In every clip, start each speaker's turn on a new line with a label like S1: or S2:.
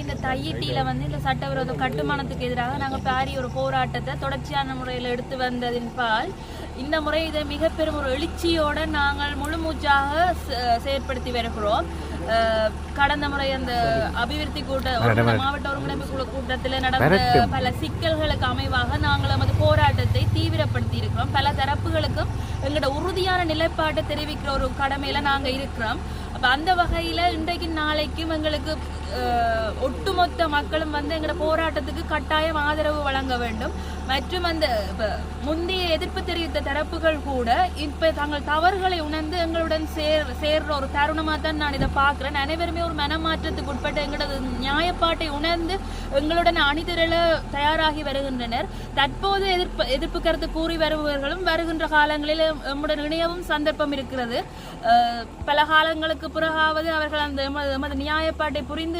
S1: இன்றைக்கு இந்த தையிட்டியில் வந்து இந்த சட்டவிரோத கட்டுமானத்துக்கு எதிராக நாங்கள் பாரிய ஒரு போராட்டத்தை தொடர்ச்சியான முறையில் எடுத்து வந்ததின் பால் இந்த முறை இதை மிக பெரும் ஒரு எழுச்சியோட நாங்கள் முழுமூச்சாக செயற்படுத்தி வருகிறோம். கடந்த முறை அந்த அபிவிருத்தி கூட்ட மாவட்ட ஒருங்கிணைப்பு குழு கூட்டத்தில் நடந்த பல சிக்கல்களுக்கு அமைவாக நாங்கள் நமது போராட்டத்தை தீவிரப்படுத்தி இருக்கிறோம் பல தரப்புகளுக்கும் எங்களோட உறுதியான நிலைப்பாட்டை தெரிவிக்கிற ஒரு கடமையில நாங்க இருக்கிறோம். அப்ப அந்த வகையில இன்றைக்கு நாளைக்கும் எங்களுக்கு ஒட்டுமொத்த மக்களும் வந்து எங்களோட போராட்டத்துக்கு கட்டாயம் ஆதரவு வழங்க வேண்டும். மற்றும் அந்த முந்தைய எதிர்ப்பு தெரிவித்த தரப்புகள் கூட இப்ப தங்கள் தவறுகளை உணர்ந்து எங்களுடன் சேர் சேர்ற ஒரு தருணமா தான் நான் இதை பார்க்கிறேன். அனைவருமே ஒரு மனமாற்றத்துக்கு உட்பட்டு எங்களது நியாயப்பாட்டை உணர்ந்து எங்களுடன் அணிதிரள தயாராகி வருகின்றனர். தற்போது எதிர்ப்பு எதிர்ப்பு கருத்து கூறி வருபவர்களும் வருகின்ற காலங்களில் எம்முடன் இணையவும் சந்தர்ப்பம் இருக்கிறது. பல காலங்களுக்கு பிறகாவது அவர்கள் அந்த எமது எமது நியாயப்பாட்டை புரிந்து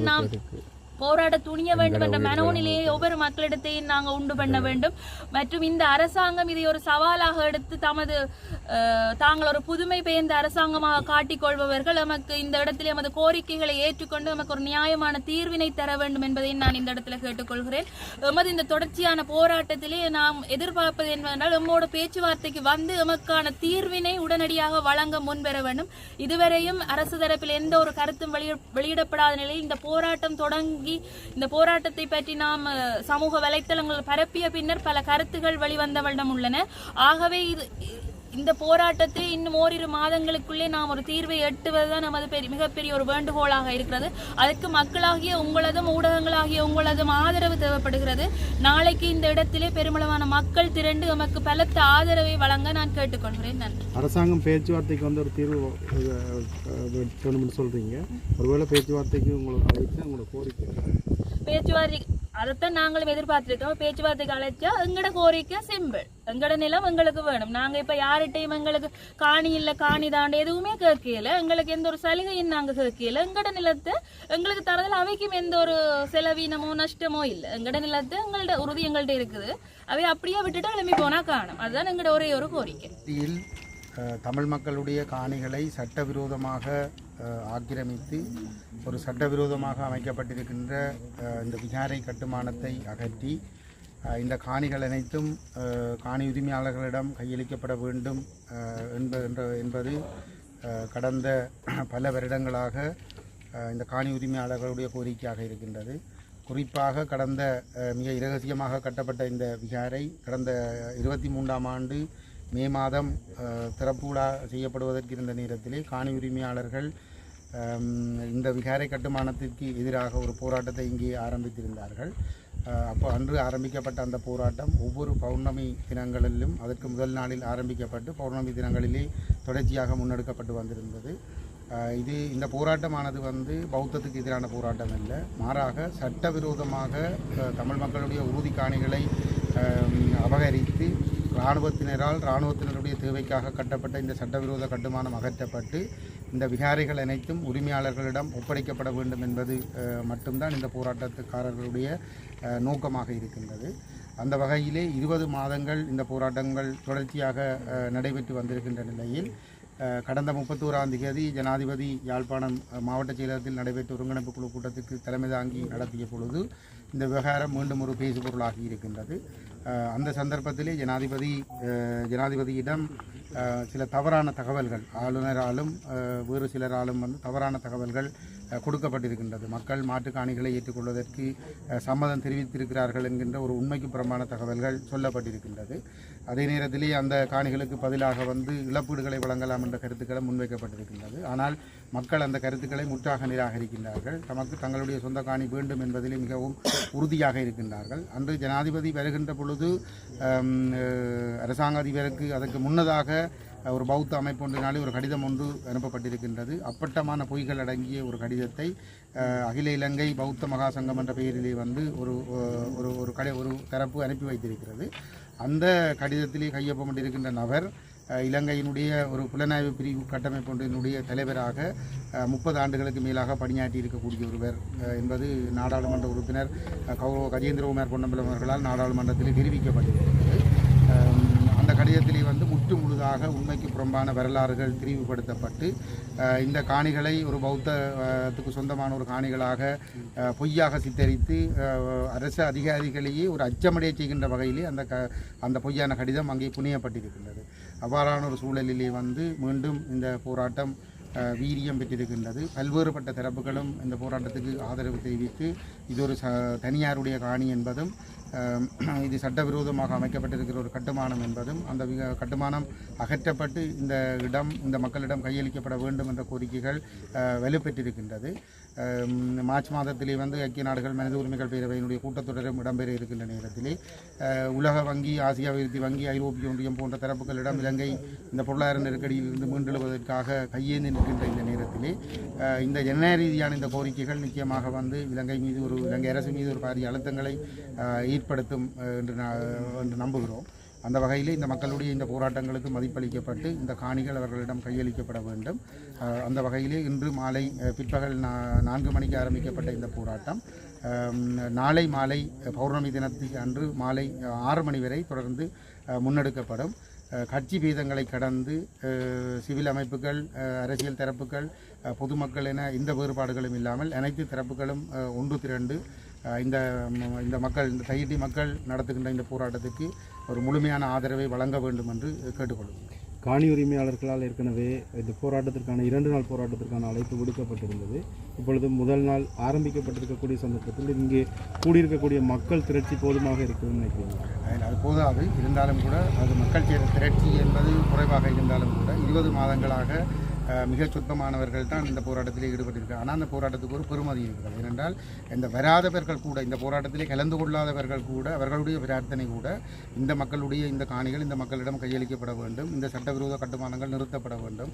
S1: நாம் போராட துணிய வேண்டும் என்ற மனோநிலையை ஒவ்வொரு மக்களிடத்தையும் நாங்கள் உண்டு பண்ண வேண்டும். மற்றும் இந்த அரசாங்கம் இதை ஒரு சவாலாக எடுத்து தமது தாங்கள் ஒரு புதுமை பெயர்ந்த அரசாங்கமாக காட்டிக் கொள்பவர்கள் நமக்கு இந்த இடத்திலே நமது கோரிக்கைகளை ஏற்றுக்கொண்டு நமக்கு ஒரு நியாயமான தீர்வினை தர வேண்டும் என்பதை நான் இந்த இடத்துல கேட்டுக்கொள்கிறேன். எமது இந்த தொடர்ச்சியான போராட்டத்திலே நாம் எதிர்பார்ப்பது என்னவென்றால் எம்மோட பேச்சுவார்த்தைக்கு வந்து எமக்கான தீர்வினை உடனடியாக வழங்க முன்வர வேண்டும். இதுவரையும் அரசு தரப்பில் எந்த ஒரு கருத்தும் வெளியிட வெளியிடப்படாத நிலையில் இந்த போராட்டம் தொடங்கி இந்த போராட்டத்தை பற்றி நாம் சமூக வலைத்தளங்கள் பரப்பிய பின்னர் பல கருத்துகள் வெளிவந்த உள்ளன. ஆகவே இது இந்த போராட்டத்தை இன்னும் ஓரிரு மாதங்களுக்குள்ளே நாம் ஒரு தீர்வை எட்டுவதுதான் நமது பெரிய மிகப்பெரிய ஒரு வேண்டுகோளாக இருக்கிறது. அதற்கு மக்களாகிய உங்களதும் ஊடகங்களாகிய உங்களதும் ஆதரவு தேவைப்படுகிறது. நாளைக்கு இந்த இடத்திலே பெருமளவான மக்கள் திரண்டு நமக்கு பலத்த ஆதரவை வழங்க நான் கேட்டுக்கொள்கிறேன். நன்றி.
S2: அரசாங்கம் பேச்சுவார்த்தைக்கு வந்து ஒரு தீர்வு சொல்றீங்க. ஒருவேளை பேச்சுவார்த்தைக்கு உங்களுக்கு அழைத்து உங்களோட கோரிக்கை.
S1: பேச்சுவார்த்தை அதைத்தான் நாங்களும் எதிர்பார்த்திருக்கோம். பேச்சுவார்த்தைக்கு அழைச்சா எங்கட கோரிக்கை சிம்பிள் எங்கட நிலம் எங்களுக்கு வேணும். நாங்க இப்ப யார்கிட்டையும் எங்களுக்கு காணி இல்ல காணி தாண்டு எதுவுமே கேட்கல. எங்களுக்கு எந்த ஒரு சலுகையும் நாங்க கேட்கல. எங்கட நிலத்தை எங்களுக்கு தரதுல அவைக்கும் எந்த ஒரு செலவீனமோ நஷ்டமோ இல்ல. எங்கட நிலத்தை எங்கள்ட உறுதி எங்கள்கிட்ட இருக்குது. அவை அப்படியே விட்டுட்டு கிளம்பி போனா காணும். அதுதான் எங்களோட ஒரே ஒரு கோரிக்கை.
S3: தமிழ் மக்களுடைய காணிகளை சட்டவிரோதமாக ஆக்கிரமித்து ஒரு சட்டவிரோதமாக அமைக்கப்பட்டிருக்கின்ற இந்த விகாரை கட்டுமானத்தை அகற்றி இந்த காணிகள் அனைத்தும் காணி உரிமையாளர்களிடம் கையளிக்கப்பட வேண்டும் என்ப என்ற என்பது கடந்த பல வருடங்களாக இந்த காணி உரிமையாளர்களுடைய கோரிக்கையாக இருக்கின்றது. குறிப்பாக கடந்த மிக இரகசியமாக கட்டப்பட்ட இந்த விகாரை கடந்த இருபத்தி மூன்றாம் ஆண்டு மே மாதம் அஹ், திறப்பு விழா செய்யப்படுவதற்கு இருந்த நேரத்திலே காணி உரிமையாளர்கள் இந்த விகாரை கட்டுமானத்திற்கு எதிராக ஒரு போராட்டத்தை இங்கே ஆரம்பித்திருந்தார்கள். அப்போ அன்று ஆரம்பிக்கப்பட்ட அந்த போராட்டம் ஒவ்வொரு பௌர்ணமி தினங்களிலும் அதற்கு முதல் நாளில் ஆரம்பிக்கப்பட்டு பௌர்ணமி தினங்களிலே தொடர்ச்சியாக முன்னெடுக்கப்பட்டு வந்திருந்தது. இது இந்த போராட்டமானது வந்து பௌத்தத்துக்கு எதிரான போராட்டம் இல்லை மாறாக சட்டவிரோதமாக தமிழ் மக்களுடைய உறுதி காணிகளை அபகரித்து இராணுவத்தினரால் இராணுவத்தினருடைய தேவைக்காக கட்டப்பட்ட இந்த சட்டவிரோத கட்டுமானம் அகற்றப்பட்டு இந்த விகாரிகள் அனைத்தும் உரிமையாளர்களிடம் ஒப்படைக்கப்பட வேண்டும் என்பது மட்டும்தான் இந்த போராட்டத்துக்காரர்களுடைய நோக்கமாக இருக்கின்றது. அந்த வகையிலே இருபது மாதங்கள் இந்த போராட்டங்கள் தொடர்ச்சியாக நடைபெற்று வந்திருக்கின்ற நிலையில் கடந்த முப்பத்தோராம் தேதி ஜனாதிபதி யாழ்ப்பாணம் மாவட்ட செயலகத்தில் நடைபெற்ற ஒருங்கிணைப்பு குழு கூட்டத்திற்கு தலைமை தாங்கி நடத்திய பொழுது இந்த விவகாரம் மீண்டும் ஒரு பேசுபொருளாகி இருக்கின்றது. அந்த சந்தர்ப்பத்திலே ஜனாதிபதி ஜனாதிபதியிடம் சில தவறான தகவல்கள் ஆளுநராலும் வேறு சிலராலும் வந்து தவறான தகவல்கள் கொடுக்கப்பட்டிருக்கின்றது. மக்கள் மாட்டுக் காணிகளை ஏற்றுக்கொள்வதற்கு சம்மதம் தெரிவித்திருக்கிறார்கள் என்கின்ற ஒரு உண்மைக்கு புறம்பான தகவல்கள் சொல்லப்பட்டிருக்கின்றது. அதே நேரத்திலே அந்த காணிகளுக்கு பதிலாக வந்து இழப்பீடுகளை வழங்கலாம் என்ற கருத்துக்களும் முன்வைக்கப்பட்டிருக்கின்றது. ஆனால் மக்கள் அந்த கருத்துக்களை முற்றாக நிராகரிக்கின்றார்கள். தமக்கு தங்களுடைய சொந்த காணி வேண்டும் என்பதிலே மிகவும் உறுதியாக இருக்கின்றார்கள். அன்று ஜனாதிபதி வருகின்ற பொழுது அரசாங்க அதிபருக்கு அதற்கு முன்னதாக ஒரு பௌத்த அமைப்பு ஒன்றினாலே ஒரு கடிதம் ஒன்று அனுப்பப்பட்டிருக்கின்றது. அப்பட்டமான பொய்கள் அடங்கிய ஒரு கடிதத்தை அகில இலங்கை பௌத்த மகாசங்கம் என்ற பெயரிலே வந்து ஒரு ஒரு ஒரு கடை ஒரு தரப்பு அனுப்பி வைத்திருக்கிறது. அந்த கடிதத்திலே கையொப்பமிட்டிருக்கின்ற நபர் இலங்கையினுடைய ஒரு புலனாய்வு பிரிவு கட்டமைப்பு ஒன்றினுடைய தலைவராக முப்பது ஆண்டுகளுக்கு மேலாக பணியாற்றி இருக்கக்கூடிய ஒருவர் என்பது நாடாளுமன்ற உறுப்பினர் கௌரவ கஜேந்திரகுமார் பொன்னம்பலம் அவர்களால் நாடாளுமன்றத்தில் தெரிவிக்கப்பட்டிருக்கிறது அஹ், அந்த கடிதத்திலே வந்து முற்று முழுதாக உண்மைக்கு புறம்பான வரலாறுகள் திரிவுபடுத்தப்பட்டு இந்த காணிகளை ஒரு பௌத்தத்துக்கு சொந்தமான ஒரு காணிகளாக பொய்யாக சித்தரித்து அரசு அதிகாரிகளையே ஒரு அச்சமடைய செய்கின்ற வகையிலே அந்த க அந்த பொய்யான கடிதம் அங்கே புனியப்பட்டிருக்கின்றது. அவ்வாறான ஒரு சூழலிலே வந்து மீண்டும் இந்த போராட்டம் வீரியம் பெற்றிருக்கின்றது. பல்வேறுபட்ட தரப்புகளும் இந்த போராட்டத்துக்கு ஆதரவு தெரிவித்து இது ஒரு ச தனியாருடைய காணி என்பதும் இது சட்டவிரோதமாக அமைக்கப்பட்டிருக்கிற ஒரு கட்டுமானம் என்பதும் அந்த கட்டுமானம் அகற்றப்பட்டு இந்த இடம் இந்த மக்களிடம் கையளிக்கப்பட வேண்டும் என்ற கோரிக்கைகள் வலுப்பெற்றிருக்கின்றது. மார்ச் மாதத்திலே வந்து ஐக்கிய நாடுகள் மனித உரிமைகள் பேரவையினுடைய கூட்டத்தொடரும் இடம்பெற இருக்கின்ற நேரத்திலே உலக வங்கி ஆசிய அபிவிருத்தி வங்கி ஐரோப்பிய ஒன்றியம் போன்ற தரப்புகளிடம் இலங்கை இந்த பொருளாதார நெருக்கடியிலிருந்து மீண்டெழுவதற்காக கையேந்தி நிற்கின்ற இந்த நேரத்திலே இந்த ஜனநாயக ரீதியான இந்த கோரிக்கைகள் நிச்சயமாக வந்து இலங்கை மீது ஒரு இலங்கை அரசு மீது ஒரு பாரிய அழுத்தங்களை ஏற்படுத்தும் என்று நா- என்று நம்புகிறோம். அந்த வகையில் இந்த மக்களுடைய இந்த போராட்டங்களுக்கு மதிப்பளிக்கப்பட்டு இந்த காணிகள் அவர்களிடம் கையளிக்கப்பட வேண்டும். அந்த வகையிலே இன்று மாலை பிற்பகல் நா- நான்கு மணிக்கு ஆரம்பிக்கப்பட்ட இந்த போராட்டம். நாளை மாலை பௌர்ணமி தினத்துக்கு அன்று மாலை ஆறு மணி வரை தொடர்ந்து முன்னெடுக்கப்படும். கட்சி பேதங்களை கடந்து சிவில் அமைப்புகள் அரசியல் தரப்புகள் பொதுமக்கள் என எந்த வேறுபாடுகளும் இல்லாமல் அனைத்து தரப்புகளும் ஒன்று திரண்டு இந்த இந்த மக்கள் இந்த தையிட்டி மக்கள் நடத்துகின்ற இந்த போராட்டத்துக்கு ஒரு முழுமையான ஆதரவை வழங்க வேண்டும் என்று கேட்டுக்கொள்கிறோம்.
S2: காணி உரிமையாளர்களால் ஏற்கனவே இந்த போராட்டத்திற்கான இரண்டு நாள் போராட்டத்திற்கான அழைப்பு விடுக்கப்பட்டிருந்தது. இப்பொழுது முதல் நாள் ஆரம்பிக்கப்பட்டிருக்கக்கூடிய சந்தர்ப்பத்தில் இங்கே கூடியிருக்கக்கூடிய மக்கள் திரட்சி போதுமாக இருக்குதுன்னு நினைக்கிறீங்க?
S3: அது போதாது. இருந்தாலும் கூட அது மக்கள் திரட்சி என்பது குறைவாக இருந்தாலும் கூட இருபது மாதங்களாக மிக மிகச் தான் இந்த போராட்டத்தில் ஈடுபட்டிருக்காங்க ஆனால் அந்த போராட்டத்துக்கு ஒரு பெருமதி இருக்கிறது. ஏனென்றால் இந்த வராதவர்கள் கூட இந்த போராட்டத்திலே கலந்து கொள்ளாதவர்கள் கூட அவர்களுடைய பிரார்த்தனை கூட இந்த மக்களுடைய இந்த காணிகள் இந்த மக்களிடம் கையளிக்கப்பட வேண்டும். இந்த சட்டவிரோத கட்டுமானங்கள் நிறுத்தப்பட வேண்டும்.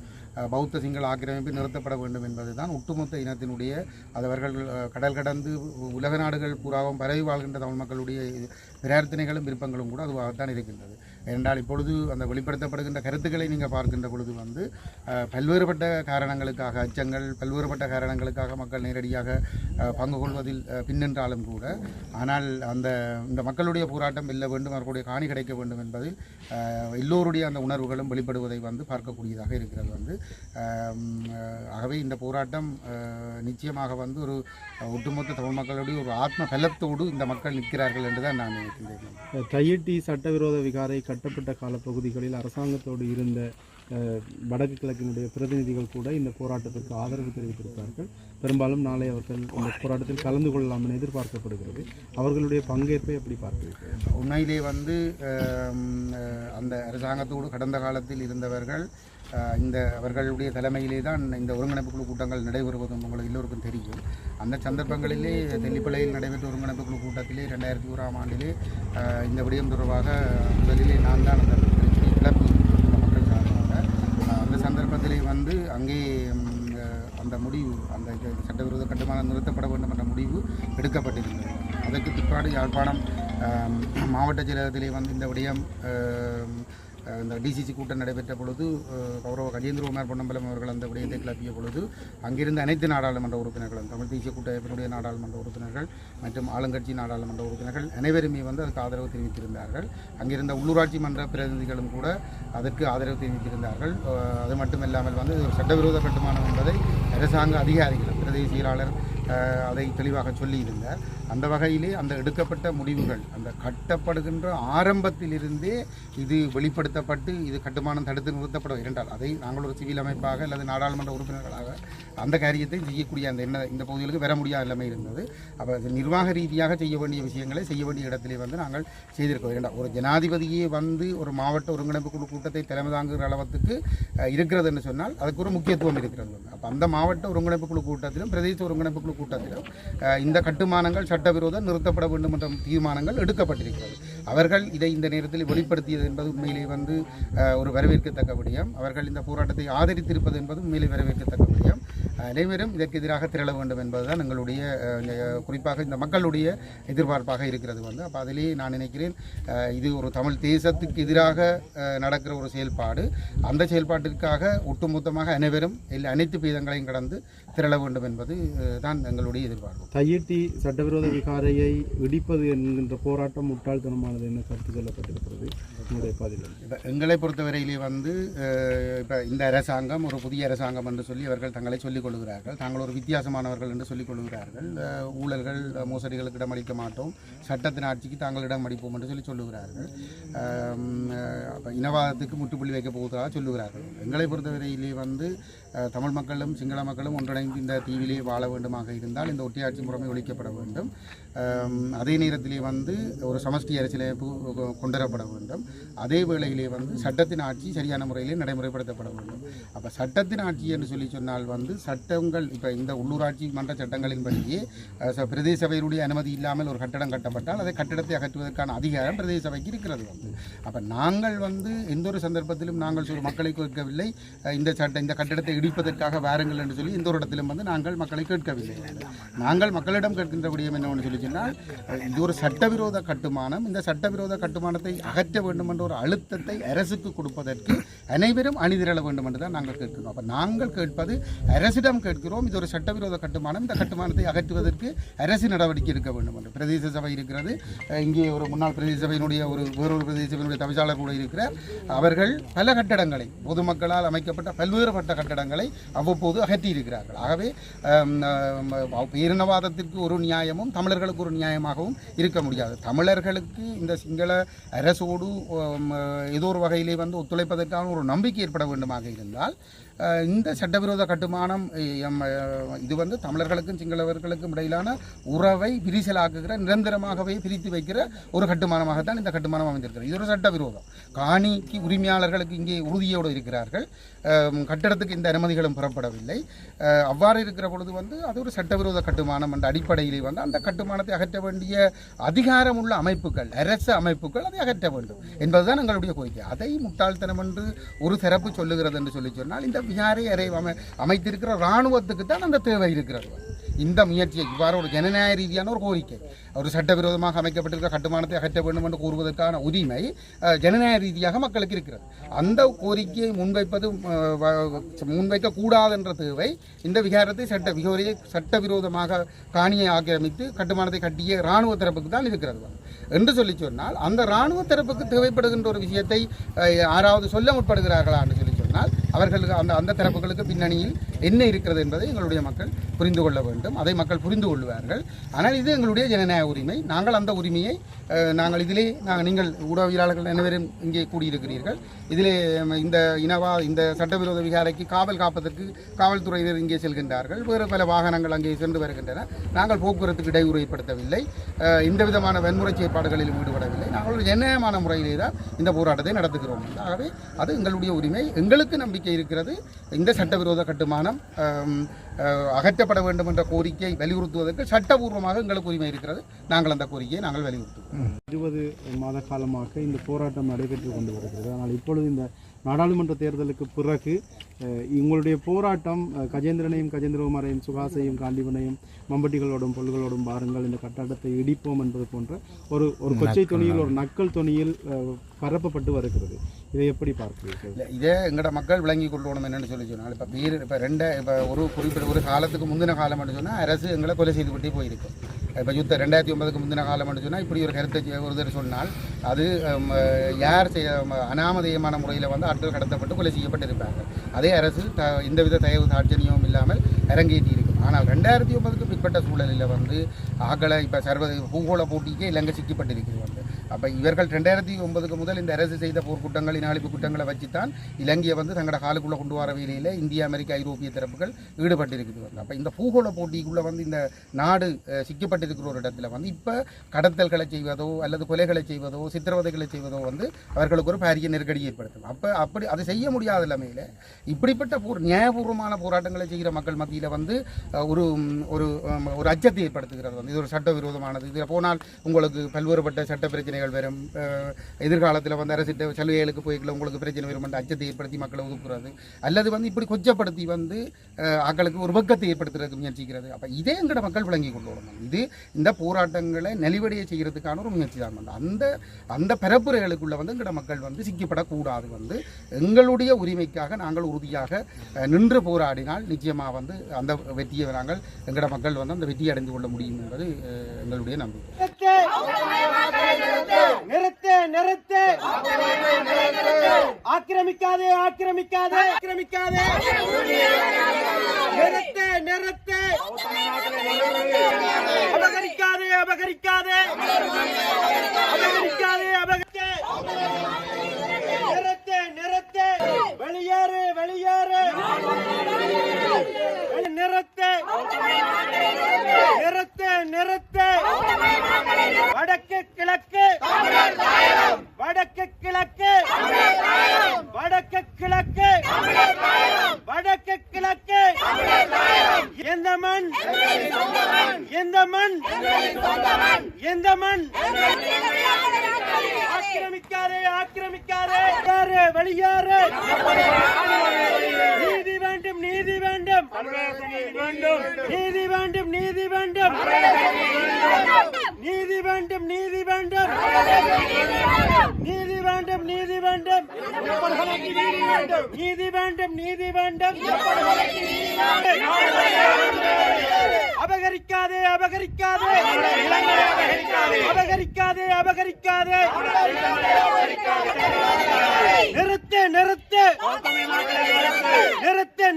S3: பௌத்த சிங்கள ஆக்கிரமிப்பு நிறுத்தப்பட வேண்டும் என்பதுதான் ஒட்டுமொத்த இனத்தினுடைய அது அவர்கள் கடல் கடந்து உலக நாடுகள் பூராவும் பரவி வாழ்கின்ற தமிழ் மக்களுடைய பிரார்த்தனைகளும் விருப்பங்களும் கூட அதுவாகத்தான் இருக்கின்றது. ஏனென்றால் இப்பொழுது அந்த வெளிப்படுத்தப்படுகின்ற கருத்துக்களை நீங்கள் பார்க்கின்ற பொழுது வந்து பல்வேறுபட்ட காரணங்களுக்காக அச்சங்கள் பல்வேறுபட்ட காரணங்களுக்காக மக்கள் நேரடியாக பங்கு கொள்வதில் பின்னின்றாலும் கூட ஆனால் அந்த இந்த மக்களுடைய போராட்டம் வெல்ல வேண்டும் அவர்களுடைய காணி கிடைக்க வேண்டும் என்பதில் எல்லோருடைய அந்த உணர்வுகளும் வெளிப்படுவதை வந்து பார்க்கக்கூடியதாக இருக்கிறது வந்து. ஆகவே இந்த போராட்டம் நிச்சயமாக வந்து ஒரு ஒட்டுமொத்த தமிழ் மக்களுடைய ஒரு ஆத்ம பலத்தோடு இந்த மக்கள் நிற்கிறார்கள் என்று தான் நான் நினைக்கின்றேன்.
S2: கையெட்டி சட்டவிரோத விகாரை கட்டப்பட்ட காலப்பகுதிகளில் அரசாங்கத்தோடு இருந்த வடக்கு கிழக்கினுடைய பிரதிநிதிகள் கூட இந்த போராட்டத்திற்கு ஆதரவு தெரிவித்திருக்கிறார்கள் பெரும்பாலும் நாளை அவர்கள் இந்த போராட்டத்தில் கலந்து கொள்ளலாம் என எதிர்பார்க்கப்படுகிறது. அவர்களுடைய பங்கேற்பை எப்படி பார்க்கிறீர்கள்?
S3: உண்மையிலே வந்து அந்த அரசாங்கத்தோடு கடந்த காலத்தில் இருந்தவர்கள் இந்த அவர்களுடைய தலைமையிலே தான் இந்த ஒருங்கிணைப்பு குழு கூட்டங்கள் நடைபெறுவதும் உங்களுக்கு எல்லோருக்கும் தெரியும். அந்த சந்தர்ப்பங்களிலே தெல்லிப்பளையில் நடைபெற்ற ஒருங்கிணைப்பு குழு கூட்டத்திலே ரெண்டாயிரத்தி ஓராம் ஆண்டிலே இந்த விடயம் தொடர்பாக முதலிலே நான் தான் அந்த மக்கள் சார்பாக அந்த சந்தர்ப்பத்திலே வந்து அங்கே அந்த முடிவு அந்த சட்டவிரோத கட்டுமானம் நிறுத்தப்பட வேண்டும் என்ற முடிவு எடுக்கப்பட்டிருந்தது. அதற்கு பிற்பாடு யாழ்ப்பாணம் மாவட்ட செயலகத்திலே வந்து இந்த விடயம் இந்த டிசிசி கூட்டம் நடைபெற்ற பொழுது கௌரவ கஜேந்திரகுமார் பொன்னம்பலம் அவர்கள் அந்த விடயத்தை கிளப்பிய பொழுது அங்கிருந்த அனைத்து நாடாளுமன்ற உறுப்பினர்களும் தமிழ் தேசிய கூட்டமைப்பினுடைய நாடாளுமன்ற உறுப்பினர்கள் மற்றும் ஆளுங்கட்சி நாடாளுமன்ற உறுப்பினர்கள் அனைவருமே வந்து அதுக்கு ஆதரவு தெரிவித்திருந்தார்கள். அங்கிருந்த உள்ளூராட்சி மன்ற பிரதிநிதிகளும் கூட அதற்கு ஆதரவு தெரிவித்திருந்தார்கள். அது மட்டுமில்லாமல் வந்து இது ஒரு சட்டவிரோத கட்டுமானம் என்பதை அரசாங்க அதிகாரிகள் பிரதேச செயலாளர் அதை தெளிவாக சொல்லியிருந்தார். அந்த வகையிலே அந்த எடுக்கப்பட்ட முடிவுகள் அந்த கட்டப்படுகின்ற ஆரம்பத்திலிருந்தே இது வெளிப்படுத்தப்பட்டு இது கட்டுமானம் தடுத்து நிறுத்தப்பட இரண்டால் அதை நாங்கள் ஒரு சிவில் அமைப்பாக அல்லது நாடாளுமன்ற உறுப்பினர்களாக அந்த காரியத்தை செய்யக்கூடிய அந்த என்ன இந்த பகுதிகளுக்கு வர முடியாத நிலைமை இருந்தது. அப்போ அது நிர்வாக ரீதியாக செய்ய வேண்டிய விஷயங்களை செய்ய வேண்டிய இடத்திலே வந்து நாங்கள் செய்திருக்கோம் இரண்டா ஒரு ஜனாதிபதியே வந்து ஒரு மாவட்ட ஒருங்கிணைப்பு குழு கூட்டத்தை தலைமை தாங்குகிற அளவுக்கு இருக்கிறதுன்னு இருக்கிறது சொன்னால் அதுக்கு ஒரு முக்கியத்துவம் இருக்கிறது. அப்போ அந்த மாவட்ட ஒருங்கிணைப்பு குழு கூட்டத்திலும் பிரதேச ஒருங்கிணைப்பு குழு கூட்டத்திலும் இந்த கட்டுமானங்கள் சட்டவிரோதம் நிறுத்தப்பட வேண்டும் என்ற தீர்மானங்கள் எடுக்கப்பட்டிருக்கிறது. அவர்கள் இதை இந்த நேரத்தில் வெளிப்படுத்தியது என்பது உண்மையிலே வந்து ஒரு வரவேற்கத்தக்க விடயம். அவர்கள் இந்த போராட்டத்தை ஆதரித்திருப்பது என்பது உண்மையிலே வரவேற்கத்தக்க விடயம். அனைவரும் இதற்கு எதிராக திரள வேண்டும் என்பதுதான் எங்களுடைய குறிப்பாக இந்த மக்களுடைய எதிர்பார்ப்பாக இருக்கிறது வந்து. அப்போ அதிலே நான் நினைக்கிறேன் இது ஒரு தமிழ் தேசத்துக்கு எதிராக நடக்கிற ஒரு செயல்பாடு. அந்த செயல்பாட்டிற்காக ஒட்டுமொத்தமாக அனைவரும் அனைத்து பீதங்களையும் கடந்து திரள வேண்டும் என்பது தான் எங்களுடைய எதிர்பார்ப்பு.
S2: தையிட்டி சட்டவிரோத விகாரையை இடிப்பது என்கின்ற போராட்டம் முட்டாள்தனமானது என்ன கருத்து சொல்லப்பட்டிருக்கிறது உங்களுடைய பதில்
S3: இப்ப எங்களை பொறுத்தவரையிலே வந்து இப்ப இந்த அரசாங்கம் ஒரு புதிய அரசாங்கம் என்று சொல்லி அவர்கள் தங்களை சொல்லிக் கொள்கிறார்கள் தாங்கள் ஒரு வித்தியாசமானவர்கள் என்று சொல்லிக் கொள்கிறார்கள். ஊழல்கள் மோசடிகளுக்கு இடமளிக்க மாட்டோம். சட்டத்தின் ஆட்சிக்கு தாங்கள் இடம் அடிப்போம் என்று சொல்லி சொல்லுகிறார்கள். இனவாதத்துக்கு முற்றுப்புள்ளி வைக்க போவதாக சொல்லுகிறார்கள். எங்களை பொறுத்தவரையிலே வந்து தமிழ் மக்களும் சிங்கள மக்களும் ஒன்றிணைந்து இந்த தீவிலே வாழ வேண்டுமாக இருந்தால் இந்த ஒட்டியாட்சி முறைமை ஒழிக்கப்பட வேண்டும். அதே நேரத்திலே வந்து ஒரு சமஷ்டி அரசியலமைப்பு கொண்டுவரப்பட வேண்டும். அதே வேளையிலே வந்து சட்டத்தின் ஆட்சி சரியான முறையிலே நடைமுறைப்படுத்தப்பட வேண்டும். அப்போ சட்டத்தின் ஆட்சி என்று சொல்லி சொன்னால் வந்து சட்டங்கள் இப்போ இந்த உள்ளூராட்சி மன்ற சட்டங்களின்படியே அஹ், ச- பிரதேச சபையினுடைய அனுமதி இல்லாமல் ஒரு கட்டடம் கட்டப்பட்டால் அதை கட்டடத்தை அகற்றுவதற்கான அதிகாரம் பிரதேச சபைக்கு இருக்கிறது வந்து. அப்போ நாங்கள் வந்து எந்த ஒரு சந்தர்ப்பத்திலும் நாங்கள் ஒரு மக்களை கேட்கவில்லை இந்த சட்ட இந்த கட்டடத்தை இடிப்பதற்காக வாருங்கள் என்று சொல்லி எந்த ஒரு இடத்திலும் வந்து நாங்கள் மக்களை கேட்கவில்லை. நாங்கள் மக்களிடம் கேட்கின்ற விடயம் என்னவென்று சொல்லி சொன்னால் இது ஒரு சட்டவிரோத கட்டுமானம். இந்த சட்டவிரோத கட்டுமானத்தை அகற்ற வேண்டும் என்ற ஒரு அழுத்தத்தை அரசுக்கு கொடுப்பதற்கு அனைவரும் அணிதிரள வேண்டும் என்று தான் நாங்கள் கேட்கிறோம். அப்போ நாங்கள் கேட்பது அரசிடம் கேட்கிறோம். இது ஒரு சட்டவிரோத கட்டுமானம். இந்த கட்டுமானத்தை அகற்றுவதற்கு அரசு நடவடிக்கை எடுக்க வேண்டும் என்று. பிரதேச சபை இருக்கிறது. இங்கே ஒரு முன்னாள் பிரதேச சபையினுடைய ஒரு வேறொரு பிரதேச சபையினுடைய தவிசாளர் கூட இருக்கிறார். அவர்கள் பல கட்டடங்களை பொதுமக்களால் அமைக்கப்பட்ட பல்வேறுபட்ட கட்டடங்கள் அவ்வப்போது அகற்றி இருக்கிறார்கள் ஆகவே பேரினவாதத்திற்கு ஒரு நியாயமும் தமிழர்களுக்கு ஒரு நியாயமாகவும் இருக்க முடியாது. தமிழர்களுக்கு இந்த சிங்கள அரசோடு ஏதோ ஒரு வகையிலே வந்து ஒத்துழைப்பதற்கான ஒரு நம்பிக்கை ஏற்பட வேண்டுமாக இருந்தால் இந்த சட்டவிரோத கட்டுமானம் இது வந்து தமிழர்களுக்கும் சிங்களவர்களுக்கும் இடையிலான உறவை விரிசலாக்குகிற நிரந்தரமாகவே பிரித்து வைக்கிற ஒரு கட்டுமானமாகத்தான் இந்த கட்டுமானம் அமைந்திருக்கிறது. இது ஒரு சட்டவிரோதம். காணிக்கு உரிமையாளர்களுக்கு இங்கே உறுதியோடு இருக்கிறார்கள். கட்டடத்துக்கு இந்த அனுமதிகளும் பெறப்படவில்லை. அவ்வாறு இருக்கிற பொழுது வந்து அது ஒரு சட்டவிரோத கட்டுமானம் என்ற அடிப்படையிலே வந்து அந்த கட்டுமானத்தை அகற்ற வேண்டிய அதிகாரம் உள்ள அமைப்புகள் அரசு அமைப்புகள் அதை அகற்ற வேண்டும் என்பதுதான் எங்களுடைய கோரிக்கை. அதை முட்டாள்தனம் என்று ஒரு தரப்பு சொல்லுகிறது என்று சொல்லி சொன்னால் இந்த விஹாரை அறை அமை அமைத்திருக்கிற இராணுவத்துக்கு தான் அந்த தேவை இருக்கிறது. இந்த முயற்சியை இவ்வாறு ஒரு ஜனநாயக ரீதியான ஒரு கோரிக்கை ஒரு சட்டவிரோதமாக அமைக்கப்பட்டிருக்கிற கட்டுமானத்தை அகற்ற வேண்டும் என்று கூறுவதற்கான உரிமை ஜனநாயக ரீதியாக மக்களுக்கு இருக்கிறது. அந்த கோரிக்கையை முன்வைப்பது முன்வைக்க கூடாது என்ற தேவை இந்த விகாரத்தை சட்ட விகாரியை சட்டவிரோதமாக காணியை ஆக்கிரமித்து கட்டுமானத்தை கட்டிய இராணுவ தரப்புக்கு தான் இருக்கிறது. என்று சொல்லி சொன்னால் அந்த இராணுவ தரப்புக்கு தேவைப்படுகின்ற ஒரு விஷயத்தை யாராவது சொல்ல முற்படுகிறார்களா என்று சொல்லி சொன்னால் அவர்களுக்கு அந்த அந்த தரப்புகளுக்கு பின்னணியில் என்ன இருக்கிறது என்பதை எங்களுடைய மக்கள் புரிந்து கொள்ள வேண்டும். அதை மக்கள் புரிந்து கொள்வார்கள். ஆனால் இது எங்களுடைய ஜனநாயக உரிமை. நாங்கள் அந்த உரிமையை நாங்கள் இதிலே நாங்கள் நீங்கள் ஊடகவியலாளர்கள் அனைவரும் இங்கே கூடியிருக்கிறீர்கள். இதிலே இந்த இனவா இந்த சட்டவிரோத விகாரைக்கு காவல் காப்பதற்கு காவல்துறையினர் இங்கே செல்கின்றார்கள். வேறு பல வாகனங்கள் அங்கே சென்று வருகின்றன. நாங்கள் போக்குவரத்துக்கு இடையூறு ஏற்படுத்தவில்லை எந்த விதமான வன்முறை செயற்பாடுகளிலும் ஈடுபடவில்லை. நாங்கள் ஒரு ஜனநாயகமான முறையிலே தான் இந்த போராட்டத்தை நடத்துகிறோம். ஆகவே அது எங்களுடைய உரிமை. எங்களுக்கு நம்பிக்கை இருக்கிறது. இந்த சட்டவிரோத கட்டுமானம் அகற்றப்பட வேண்டும் என்ற கோரிக்கையை வலியுறுத்துவதற்கு சட்டபூர்வமாக எங்களுக்கு உரிமை இருக்கிறது. நாங்கள் அந்த கோரிக்கையை நாங்கள் வலியுறுத்துவோம்.
S2: இருபது மாத காலமாக இந்த போராட்டம் நடைபெற்று கொண்டு வருகிறது. ஆனால் இப்பொழுது இந்த நாடாளுமன்ற தேர்தலுக்கு பிறகு அஹ், உங்களுடைய போராட்டம் கஜேந்திரனையும் கஜேந்திரகுமாரையும் சுகாசையும் காண்டிவனையும் மம்பட்டிகளோடும் பொருள்களோடும் பாருங்கள் இந்த கட்டடத்தை இடிப்போம் என்பது போன்ற ஒரு ஒரு கொச்சை துணியில் ஒரு நக்கல் துணியில் பரப்பப்பட்டு வருகிறது. இதை எப்படி
S3: பார்க்குறீங்க இதே எங்களோட மக்கள் விளங்கி கொள்ளணும் என்னென்னு சொல்லி சொன்னால் இப்போ வீர இப்போ ரெண்டு இப்போ ஒரு குறிப்பிட்ட ஒரு காலத்துக்கு முந்தின காலம் சொன்னால் அரசு எங்களை கொலை செய்து கொண்டே போயிருக்கு. இப்போ யுத்த ரெண்டாயிரத்தி ஒன்பதுக்கு முந்தின காலம் சொன்னால் இப்படி ஒரு கருத்தை செ- ஒருத்தர் சொன்னால் அது யார் செய்ய அனாமதேயமான முறையில் வந்து ஆட்கள் கடத்தப்பட்டு கொலை செய்யப்பட்டிருப்பாங்க. அதே அரசு த எந்தவித தயவு தாட்சணியமும் இல்லாமல் அரங்கேற்றி இருக்கும் ஆனால் ரெண்டாயிரத்தி ஒன்பதுக்கு பிற்பட்ட சூழலில் வந்து ஆக்களை இப்போ சர்வதேச பூகோள போட்டிக்கே இலங்கை சிக்கப்பட்டிருக்கிறது வந்து. அப்போ இவர்கள் ரெண்டாயிரத்தி ஒன்பதுக்கு முதல் இந்த அரசு செய்த போர்க்குற்றங்கள் இனாளிப்பு குற்றங்களை வச்சுத்தான் இலங்கையை வந்து தங்களோட காலுக்குள்ளே கொண்டு வர வேலையில் இந்திய அமெரிக்க ஐரோப்பிய தரப்புகள் ஈடுபட்டிருக்குது. வந்து அப்போ இந்த பூகோள போட்டிக்குள்ளே வந்து இந்த நாடு சிக்கப்பட்டிருக்கிற ஒரு இடத்துல வந்து இப்போ கடத்தல்களை செய்வதோ அல்லது கொலைகளை செய்வதோ சித்திரவதைகளை செய்வதோ வந்து அவர்களுக்கு ஒரு பாரிய நெருக்கடி ஏற்படுத்தும் அப்போ அப்படி அதை செய்ய முடியாத நிலைமையில் இப்படிப்பட்ட போர் நியாயபூர்வமான போராட்டங்களை செய்கிற மக்கள் மத்தியில் வந்து ஒரு ஒரு ஒரு அச்சத்தை ஏற்படுத்துகிறது வந்து. இது ஒரு சட்டவிரோதமானது. இதில் போனால் உங்களுக்கு பல்வேறுபட்ட சட்ட பிரச்சனைகள் பிரச்சனைகள் வரும். எதிர்காலத்தில் வந்து அரசிட்ட சலுகைகளுக்கு போய்க்கல உங்களுக்கு பிரச்சனை வரும் என்ற அச்சத்தை ஏற்படுத்தி மக்களை ஒதுக்குறது. அல்லது வந்து இப்படி கொச்சப்படுத்தி வந்து அஹ், ஆக்களுக்கு ஒரு பக்கத்தை ஏற்படுத்துறதுக்கு முயற்சிக்கிறது. அப்போ இதே எங்கட மக்கள் விளங்கி கொண்டு வரணும். இது இந்த போராட்டங்களை நலிவடைய செய்கிறதுக்கான ஒரு முயற்சி தான். வந்து அந்த அந்த பரப்புரைகளுக்குள்ள வந்து எங்கட மக்கள் வந்து சிக்கப்படக்கூடாது வந்து எங்களுடைய உரிமைக்காக நாங்கள் உறுதியாக நின்று போராடினால் நிச்சயமாக வந்து அந்த வெற்றியை நாங்கள் எங்கட மக்கள் வந்து அந்த வெற்றியை அடைந்து கொள்ள முடியும் என்பது எங்களுடைய நம்பிக்கை.
S4: நிறுத்து. நிறுத்து ஆக்கிரமிக்காதே ஆக்கிரமிக்காதே. ஆக்கிரமிக்காதே. நிறுத்து நிறுத்து. அபகரிக்காதே அபகரிக்காதே. அபகரிக்காதே அபகரிக்க நிறுத்து நிறுத்து. வெளியேறு வெளியேறு. நிறுத்து. நிறுத்து நிறுத்து. வடக்கு கிழக்கு. வடக்கு கிழக்கு. அபகரிக்காதே அபகரிக்காதே. அபகரிக்காதே அபகரிக்காதே. நிறுத்து நிறுத்து நிறுத்து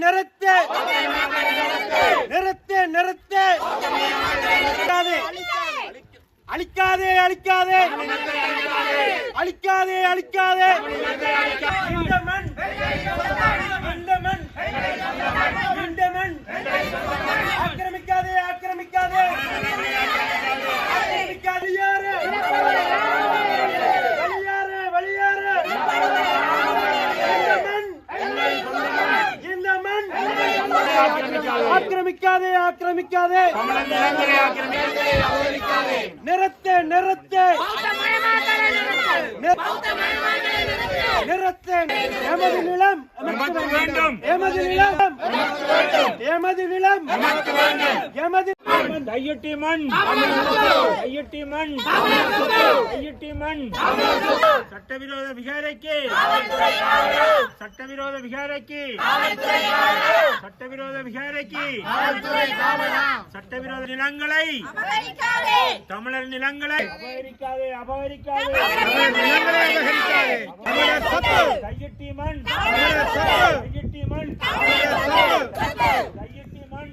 S4: நிறுத்து நிறுத்து அழிக்காதே அழிக்காதே அழிக்காதே அழிக்காதே இந்த மண் இந்த மண் இந்த மண் ஆக்கிரமிக்காதே ஆக்கிரமிக்காதே ஆக்கிரமிக்காதே யாரு வெளியேறு வெளியேறு இந்த மண் இந்த மண் ஆக்கிரமிக்காதே ஆக்கிரமிக்காதே நிறுத்து நிறுத்து எமது நிலம் எமது நிலம். எமது நிலம். எமது
S5: கையெட்டி மண். கையெட்டி மண். கையெட்டி மண். சட்டவிரோத விகாரைக்கு. சட்டவிரோத விகாரைக்கு. சட்டவிரோத விகாரைக்கு. சட்டவிரோத நிலங்களை. தமிழர் நிலங்களை. அபகரிக்காதே அபகரிக்காதே. கையெட்டி மண். கையெட்டி மண். கையெட்டி மண்.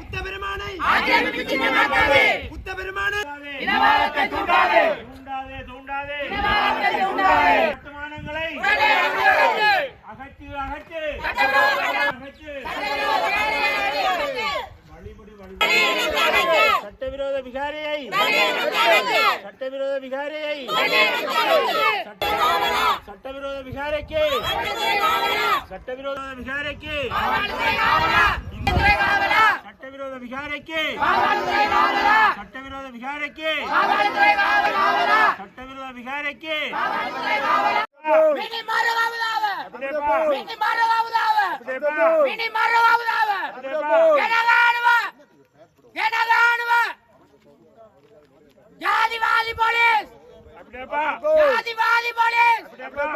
S5: புத்த பெருமானை.
S6: புத்த பெருமானை
S5: அப்படியேப்பா.
S6: மினி மறுவாவதாவ
S5: அப்படியேப்பா.
S6: எனதானுவ எனதானுவ ஜாதிவாதி போலீஸ்
S5: அப்படியேப்பா.
S6: ஜாதிவாதி போலீஸ்
S5: அப்படியேப்பா.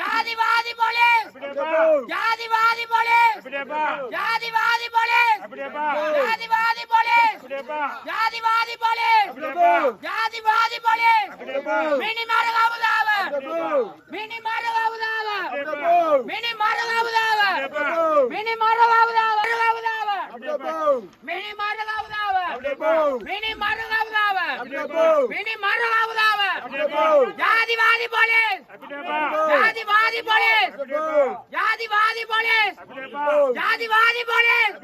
S6: ஜாதிவாதி போலீஸ்
S5: அப்படியேப்பா.
S6: ஜாதிவாதி போலீஸ்
S5: அப்படியேப்பா.
S6: ஜாதிவாதி போலீஸ்
S5: அப்படியேப்பா.
S6: ஜாதிவாதி போலீஸ்
S5: அப்படியேப்பா.
S6: ஜாதிவாதி போலீஸ்
S5: அப்படியேப்பா.
S6: ஜாதிவாதி போலீஸ்
S5: அப்படியேப்பா.
S6: மினி மறுவாவதாவ மினி மருகாவுதா மருகாவுதாவ மினி மருகாவுதாவ மினி மருகாவுதாவ மினி மருகாவுதாவ ஜாதிவாதி போலீஸ். ஜாதிவாதி போலீஸ். ஜாதிவாதி போலீஸ். ஜாதிவாதி போலீஸ்.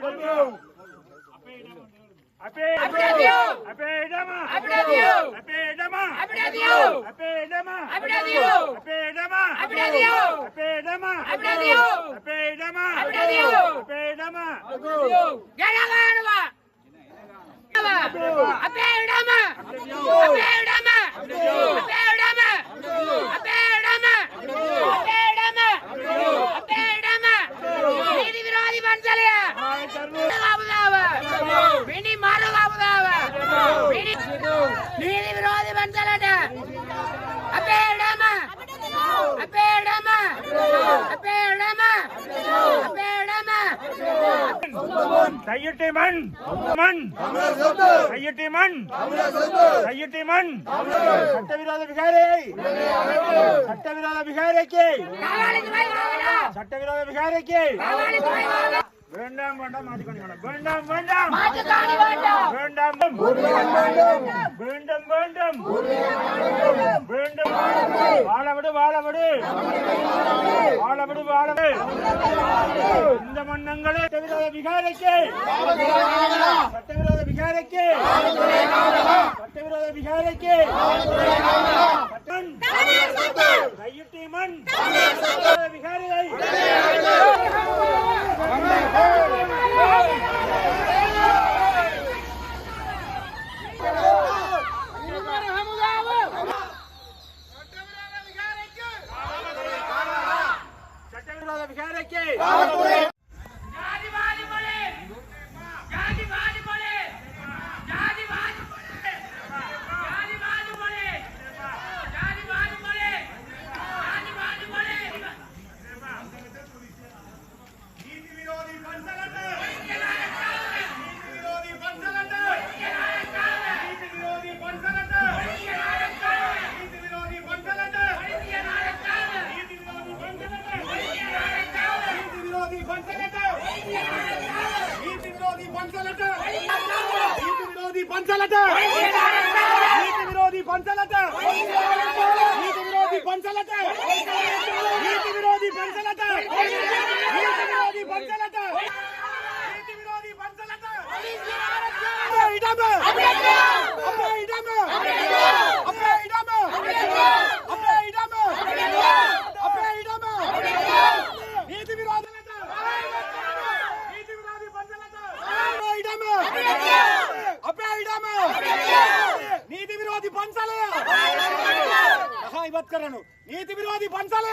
S5: விரோதி
S6: மஞ்சள்
S5: நீதி விரோதி
S6: மனசாலட்ட
S5: அப்பே இடம அப்பே இடம அப்பே மண். மண். மண். கையிட்டி மண். சட்டவிரோத விகாரை. சட்டவிரோத விகாரைக்கு. சட்டவிரோத விகாரைக்கு. வேண்டாம் வேண்டாம் மாட்டுக்காணி வேண்டாம் வேண்டாம்.
S6: வேண்டாம் மாட்டுக்காணி
S5: வேண்டாம் வேண்டாம். வேண்டாம் வேண்டும். வேண்டும் வேண்டும். வாழ விடு வாழ விடு. வாழ விடு வாழ விடு. இந்த மன்னங்களே சட்டவிரோத விகாரைக்கு. சட்டவிரோத விகாரைக்கு. சட்டவிரோத விகாரைக்கு. கையிட்டி மண். விகாரியை. بشاركي மாட்டேன் బతుకరను నీతి విరోధి పంచాలి